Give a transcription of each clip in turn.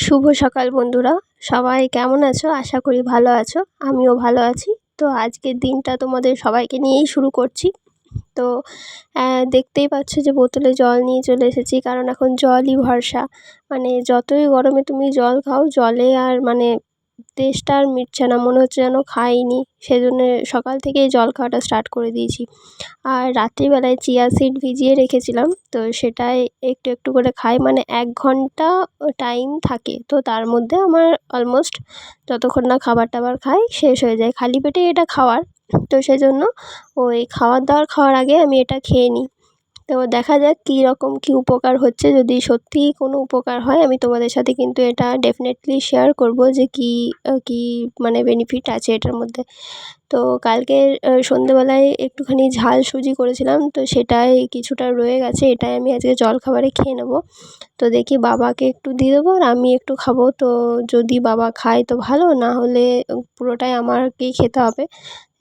শুভ সকাল বন্ধুরা। সবাই কেমন আছো? আশা করি ভালো আছো। আমিও ভালো আছি। তো আজকের দিনটা তোমাদের সবাইকে নিয়েই শুরু করছি। তো দেখতেই পাচ্ছ যে বোতলে জল নিয়ে চলে এসেছি। কারণ এখন জলই ভরসা। মানে যতই গরমে তুমি জল খাও, জলে আর মানে তেষ্টা আর মিটছে না, মনে হচ্ছে যেন খাইনি। সেজন্যে সকাল থেকেই জল খাওয়াটা স্টার্ট করে দিয়েছি। আর রাত্রিবেলায় চিয়া সিড ভিজিয়ে রেখেছিলাম, তো সেটাই একটু একটু করে খাই। মানে এক ঘণ্টা টাইম থাকে, তো তার মধ্যে আমার অলমোস্ট যতক্ষণ না খাবার টাবার খাই, শেষ হয়ে যায়। খালি পেটেই এটা খাওয়ার, তো সেজন্য ওই খাওয়ার দাওয়ার খাওয়ার আগে আমি এটা খেয়ে নিই। তো দেখা যাক কী রকম কী উপকার হচ্ছে। যদি সত্যিই কোনো উপকার হয়, আমি তোমাদের সাথে কিন্তু এটা ডেফিনেটলি শেয়ার করব যে কী কী মানে বেনিফিট আছে এটার মধ্যে। তো কালকে সন্ধেবেলায় একটুখানি ঝাল সুজি করেছিলাম, তো সেটাই কিছুটা রয়ে গেছে, এটাই আমি আজকে জলখাবারে খেয়ে নেব। তো দেখি বাবাকে একটু দিয়ে দেবো আর আমি একটু খাব। তো যদি বাবা খায় তো ভালো, না হলে পুরোটাই আমাকেই খেতে হবে।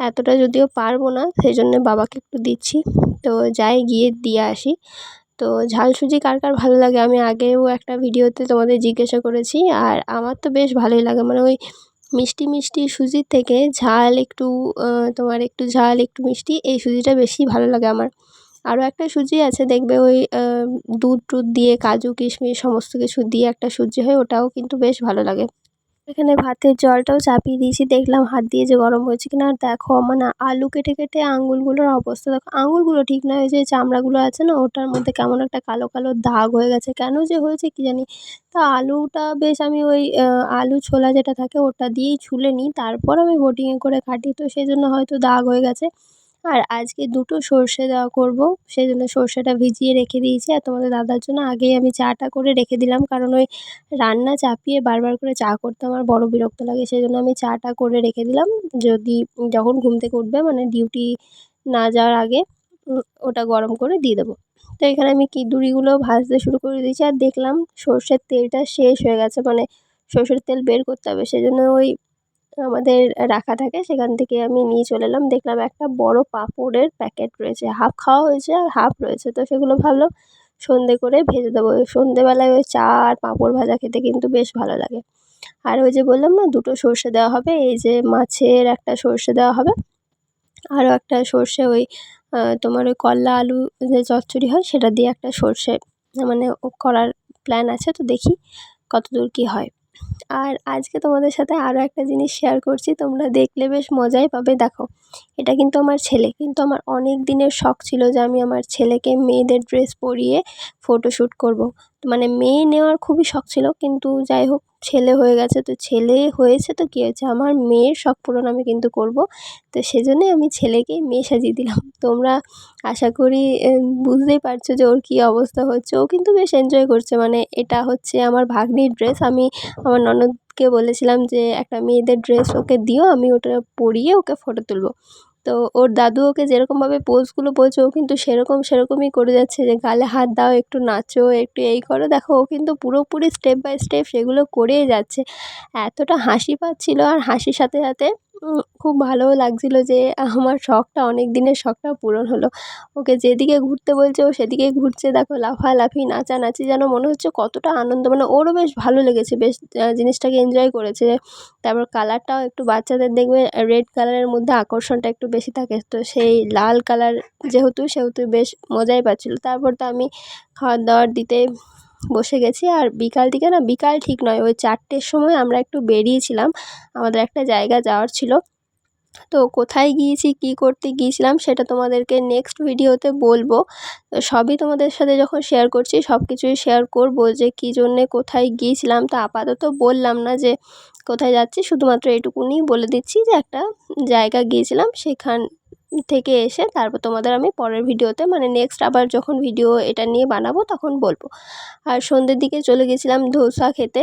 এতটা যদিও পারব না, সেই জন্যে বাবাকে একটু দিচ্ছি। তো যাই গিয়ে দিয়ে আসি। তো ঝাল সুজি কার কার ভালো লাগে? আমি আগেও একটা ভিডিওতে তোমাদের জিজ্ঞাসা করেছি আর আমার তো বেশ ভালোই লাগে। মানে ওই মিষ্টি মিষ্টি সুজির থেকে ঝাল একটু তোমার একটু ঝাল, একটু মিষ্টি, এই সুজিটা বেশি ভালো লাগে আমার। আরও একটা সুজি আছে, দেখবে ওই দুধ, টুধ দিয়ে, কাজু, কিশমিশ, সমস্ত কিছু দিয়ে একটা সুজি হয়, ওটাও কিন্তু বেশ ভালো লাগে। এখানে ভাতের জলটাও চাপিয়ে দিয়েছি। দেখলাম হাত দিয়ে যে গরম হয়েছে কিনা। আর দেখো মানে আলু কেটে কেটে আঙুলগুলোর অবস্থা। দেখো, আঙুলগুলো ঠিক নয় যে চামড়াগুলো আছে না, ওটার মধ্যে কেমন একটা কালো কালো দাগ হয়ে গেছে। কেন যে হয়েছে কী জানি? তা আলুটা বেশ আমি ওই আলু ছোলা যেটা থাকে ওটা দিয়েই ছুলে নিই। তারপর আমি বোটিংয়ে করে কাটি তো সেই জন্য হয়তো দাগ হয়ে গেছে। আর আজকে দুটো সর্ষে দেওয়া করব। সেই জন্য সর্ষেটা ভিজিয়ে রেখে দিয়েছি। আর তোমাদের দাদার জন্য আগেই আমি চাটা করে রেখে দিলাম। কারণ ওই রান্না চাপিয়ে বারবার করে চা করতে আমার বড় বিরক্ত লাগে। সেই জন্য আমি চাটা করে রেখে দিলাম। যদি যখন ঘুম থেকে উঠবে মানে ডিউটি না যাওয়ার আগে ওটা গরম করে দিয়ে দেবো। তো এখানে আমি কিদুরিগুলো ভাজতে শুরু করে দিয়েছি। আর দেখলাম সর্ষের তেলটা শেষ হয়ে গেছে। মানে সর্ষের তেল বের করতে হবে। সেজন্য ওই আমাদের রাখা থাকে, সেখান থেকে আমি নিয়ে চলে এলাম। দেখলাম একটা বড় পাঁপড়ের প্যাকেট রয়েছে। হাফ খাওয়া হয়েছে আর হাফ রয়েছে। তো সেগুলো ভাবলাম সন্ধে করে ভেজে দেবো। সন্ধেবেলায় ওই চা আর পাঁপড় ভাজা খেতে কিন্তু বেশ ভালো লাগে। আর ওই যে বললাম না, দুটো সর্ষে দেওয়া হবে। এই যে মাছের একটা সর্ষে দেওয়া হবে। আরও একটা সর্ষে ওই তোমার ওই করলা আলু যে চচ্চড়ি হয়, সেটা দিয়ে একটা সর্ষে মানে করার প্ল্যান আছে। তো দেখি কতদূর কী হয়। আর আজকে তোমাদের সাথে আরও একটা জিনিস শেয়ার করছি, তোমরা দেখলে বেশ মজাই পাবে দেখো, এটা কিন্তু আমার ছেলে, কিন্তু আমার অনেক দিনের শখ ছিল যে আমি আমার ছেলেকে মেয়েদের ড্রেস পরিয়ে ফটোশ্যুট করব। মানে মেয়ে নেওয়ার খুবই শখ ছিল, কিন্তু যাই হোক ছেলে হয়ে গেছে, তো ছেলে হয়েছে তো কী হয়েছে? আমার মেয়ের শখ পূরণ আমি কিন্তু করব। তো সেজন্যই আমি ছেলেকেই মেয়ে সাজিয়ে দিলাম। তোমরা আশা করি বুঝতেই পারছ যে ওর কী অবস্থা হচ্ছে। ও কিন্তু বেশ এনজয় করছে মানে এটা হচ্ছে আমার ভাগ্নির ড্রেস আমি আমার ননদকে বলেছিলাম যে, একটা মেয়েদের ড্রেস ওকে দিও, আমি ওটা পরিয়ে ওকে ফটো তুলবো। তো ওর দাদু ওকে যেরকমভাবে পোজগুলো বলছে, ও কিন্তু সেরকম সেরকমই করে যাচ্ছে যে গালে হাত দাও, একটু নাচো, একটু এই করো। দেখো, ও কিন্তু পুরোপুরি স্টেপ বাই স্টেপ সেগুলো করেই যাচ্ছে। এতটা হাসি পাচ্ছিলো আর হাসির সাথে সাথে খুব ভালোও লাগছিল যে আমার শখটা অনেক দিনের শখটা পূরণ হলো। ওকে যেদিকে ঘুরতে বলছে, ও সেদিকে ঘুরছে। দেখো, লাফালাফি, নাচানাচি যেন মনে হচ্ছে কতটা আনন্দ। মানে ওরও বেশ ভালো লেগেছে, বেশ জিনিসটাকে এনজয় করেছে। তারপর কালারটাও একটু বাচ্চাদের দেখবে রেড কালারের মধ্যে আকর্ষণটা একটু বেশি থাকে। তো সেই লাল কালার যেহেতু, সেহেতু বেশ মজাই পাচ্ছিলো। তারপর তো আমি খাওয়ার দাওয়ার দিতে বসে গেছি আর বিকাল দিকে না, বিকাল ঠিক নয়, ওই চারটের সময় আমরা একটু বেরিয়েছিলাম। আমাদের একটা জায়গা যাওয়ার ছিল। তো কোথায় গিয়েছি, কি করতে গিয়েছিলাম সেটা তোমাদেরকে নেক্সট ভিডিওতে বলব। তো সবই তোমাদের সাথে যখন শেয়ার করছি সব কিছুই শেয়ার করব যে কী জন্যে কোথায় গিয়েছিলাম। তো আপাতত বললাম না যে কোথায় যাচ্ছি, শুধুমাত্র এটুকুনি বলে দিচ্ছি যে একটা জায়গা গিয়েছিলাম, সেখান থেকে এসে তারপর তোমাদের আমি পরের ভিডিওতে মানে নেক্সট আবার যখন ভিডিও এটা নিয়ে বানাবো তখন বলব। আর সন্ধ্যের দিকে চলে গেছিলাম ধোসা খেতে।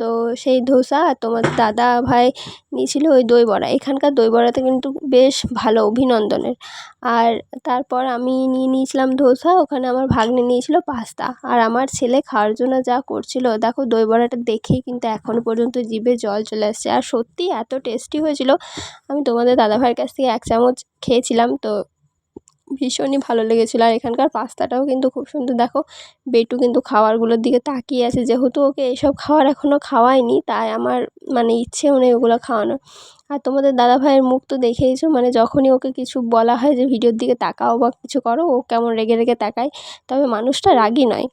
তো সেই ধোসা আর তোমার দাদা ভাই নিয়েছিল ওই দই বড়া এখানকার দই বড়াতে কিন্তু বেশ ভালো, অভিনন্দনের। আর তারপর আমি নিয়ে নিয়েছিলাম ধোসা, ওখানে আমার ভাগ্নে নিয়েছিল পাস্তা। আর আমার ছেলে খাওয়ার জন্য যা করছিল, দেখো দই বড়াটা দেখেই কিন্তু এখনও পর্যন্ত জিভে জল চলে আসছে। আর সত্যি এত টেস্টি হয়েছিল। আমি তোমাদের দাদাভাইয়ের কাছ থেকে এক চামচ খেয়েছিলাম, তো ভীষণই ভালো লেগেছিলো। আর এখানকার পাস্তাটাও কিন্তু খুব সুন্দর। দেখো, বেটু কিন্তু খাবারগুলোর দিকে তাকিয়ে আছে। যেহেতু ওকে এসব খাবার এখনও খাওয়াইনি তাই আমার মানে ইচ্ছেও নেই ওগুলো খাওয়ানোর। আর তোমাদের দাদা ভাইয়ের মুখ তো দেখেইছো মানে যখনই ওকে কিছু বলা হয় যে, ভিডিওর দিকে তাকাও বা কিছু করো ও কেমন রেগে রেগে তাকায়। তবে মানুষটা রাগী নয়।